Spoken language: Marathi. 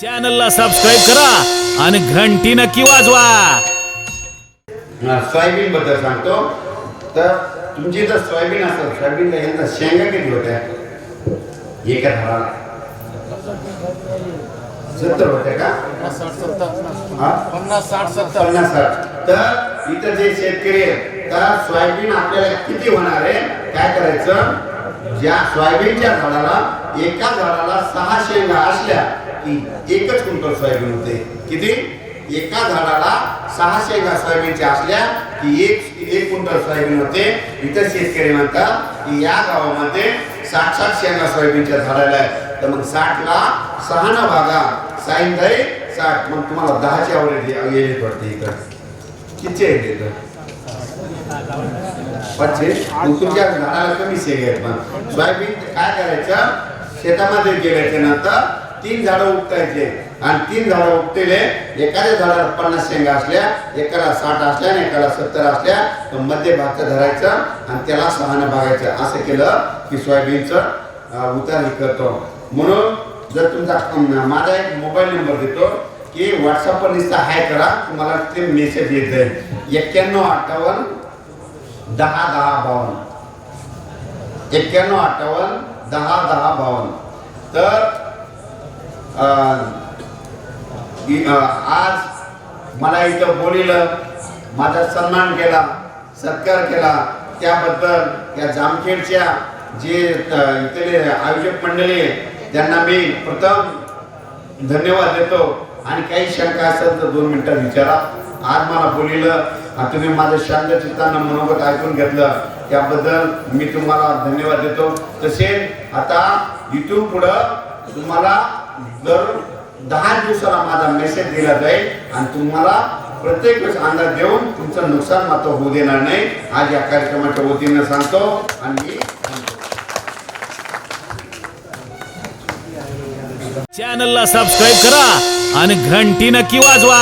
चॅनलला सबस्क्राईब करा आणि घंटी नक्की वाजवा. सोयाबीन बद्दल सांगतो. तर तुमची जर सोयाबीन असेल सोयाबीनला यंदा शेंगा किती होत्या? एका झाडाला सत्तर होत्या का? हा? पन्नास साठ. सत्तर पन्नास साठ तर इथं जे शेतकरी आहेत तर सोयाबीन आपल्याला किती होणार आहे? काय करायचं? ज्या सोयाबीनच्या झाडाला एका झाडाला सहा शेंगा असल्या एकच क्विंटल सोयाबीन होते. किती? एका झाडाला सहाशे शेंगा सोयाबीनच्या असल्या की एक एक क्विंटल सोयाबीन होते. इतर शेतकरी म्हणतात की या गावामध्ये साठ साठ शेंगा सोयाबीनच्या झाडाला आहे. तर मग साठला सहा न भागा. साईन साठ. मग तुम्हाला दहाची आवड येईल वाटते इकडे. किती आहे इथं? पाचशे? तुमच्या झाडाला कमी शेंगे आहेत मग सोयाबीन काय करायचं? शेतामध्ये गेल्याच्यानंतर तीन झाडं उपटायचे आणि तीन झाडं उपटेले एखाद्या झाडाला पन्नास शेंगा असल्या एकाला साठ असल्या आणि एकाला सत्तर असल्या तर मध्य भागचं धरायचं आणि त्याला सहानं भागायचं असं केलं की सोयाबीनचं उतार हे करतो. म्हणून जर तुमचा माझा एक मोबाईल नंबर देतो की व्हॉट्सअपवर निस्ता हाय करा तुम्हाला ते मेसेज येत जाईल. एक्क्याण्णव अठ्ठावन्न दहा दहा बावन्न. एक्क्याण्णव अठ्ठावन्न दहा दहा बावन्न तर अं, की आज मला इथं बोलिलं माझा सन्मान केला सत्कार केला. त्याबद्दल या जामखेडच्या जे इथले आयोजक मंडळी आहे, त्यांना मी प्रथम धन्यवाद देतो. आणि काही शंका असेल तर दोन मिनटं विचारा. आज मला बोलिलं तुम्ही माझं शांत चित्तानं मनोगत ऐकून घेतलं. त्याबद्दल मी तुम्हाला धन्यवाद देतो. तसेच आता इथून पुढं तुम्हाला दर दहा दिवसाला माझा मेसेज दिला जाईल आणि तुम्हाला प्रत्येक वेळेस अंदाज देऊन तुमचं नुकसान मात्र होऊ देणार नाही. आज या कार्यक्रमाच्या वतीनं सांगतो आणि मी चॅनलला सबस्क्राईब करा आणि घंटी नक्की वाजवा.